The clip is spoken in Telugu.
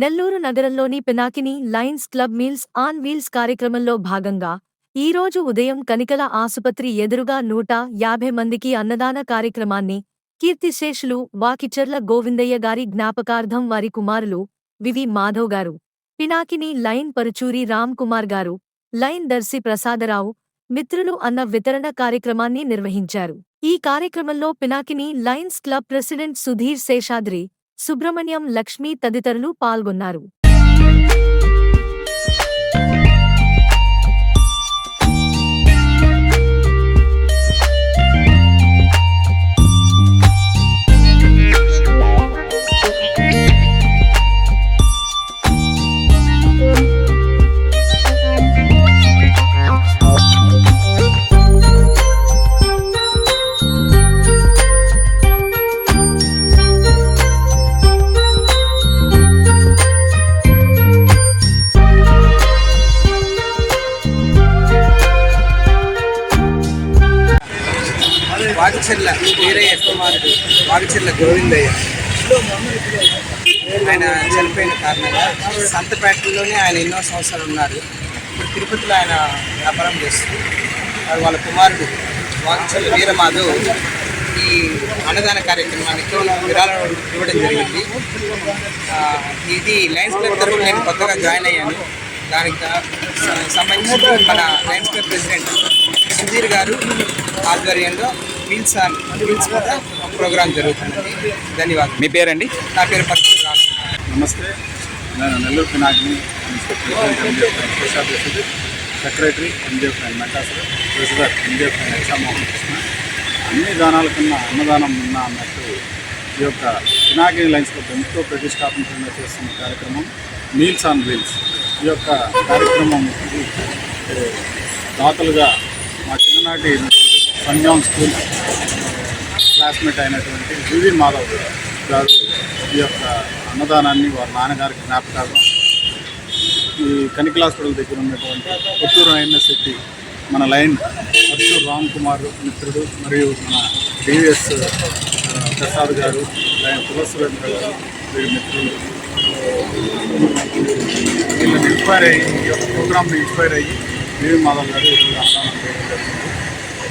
నెల్లూరు నగరంలోని Pinakini lions club meals on wheels కార్యక్రమంలో భాగంగా ఈ రోజు ఉదయం కనికల ఆసుపత్రి ఎదురుగా నూట యాభై మందికి అన్నదాన కార్యక్రమాన్ని కీర్తిశేషులు వాకిచర్ల గోవిందయ్య గారి జ్ఞాపకార్థం వారి కుమారులు వివి మాధవ్ గారు పినాకిని లైన్ పరుచూరి రామ్ కుమార్ గారు లైన్ దర్శి ప్రసాదరావు మిత్రులు అన్న వితరణ కార్యక్రమాన్ని నిర్వహించారు. ఈ కార్యక్రమంలో Pinakini lions club president Sudheer Seshadri Subrahmanyam Lakshmi తదితరులు పాల్గొన్నారు. వాగిచెర్ల వీరయ్య కుమారుడు వాగిచెర్ల గోవిందయ్య. ఆయన చనిపోయిన కారణంగా సంతపేటలోనే ఆయన ఎన్నో సంవత్సరాలు ఉన్నారు. ఇప్పుడు తిరుపతిలో ఆయన వ్యాపారం చేస్తూ వాళ్ళ కుమారుడు వాగిచెర్ల వీరమాధవ్ ఈ అన్నదాన కార్యక్రమానికి విరాళం ఇవ్వడం జరిగింది. ఇది లయన్స్ క్లబ్ తరఫున నేను కొత్తగా జాయిన్ అయ్యాను. దానికి సంబంధించి మన లయన్స్ క్లబ్ ప్రెసిడెంట్ సుధీర్ గారు ఆధ్వర్యంలో వీల్స్ వీల్స్ మీద ఒక ప్రోగ్రాం జరుగుతుంది. ధన్యవాదాలు. మీ పేరండి? నా పేరు పక్షి నమస్తే. నేను నెల్లూరు పినాకిని. రెడ్డి సెక్రటరీ ఎంజేఎఫ్ మెటాసర్ ప్రెసిడెంట్ ఎంజేఎఫ్ అండ్ ఎక్సా మోహన్ కృష్ణ అన్ని దానాల కన్నా అన్నదానం ఉన్నా అన్నట్టు ఈ యొక్క పినాకిని లైన్స్ క్లబ్ ఎంతో ప్రతిష్టాత్మకంగా చేస్తున్న కార్యక్రమం మీల్స్ ఆన్ వీల్స్ ఈ యొక్క కార్యక్రమం దాతలుగా మా చిన్ననాటి సంజాన్ స్కూల్ క్లాస్మేట్ అయినటువంటి వివి మాధవ్ గారు ఈ యొక్క అన్నదానాన్ని వారి నాన్నగారికి జ్ఞాపకార్థం ఈ కనికల్ హాస్పిటల్ దగ్గర ఉన్నటువంటి పుత్తూరు ఐఎన్ఎస్ మన లైన్ అర్జున్ రామ్ కుమార్ మిత్రుడు మరియు మన డివిఎస్ ప్రసాద్ గారు లైన్ తులసురేంద్ర గారు వీరి మిత్రులు. వీళ్ళని ఇన్స్పైర్ అయ్యి ఈ యొక్క ప్రోగ్రామ్ని ఇన్స్పైర్ అయ్యి వివి మాధవ్ గారు ఈరోజు అన్నదానం చేయడం జరిగింది థ్యాంక్ యూ లాంగ్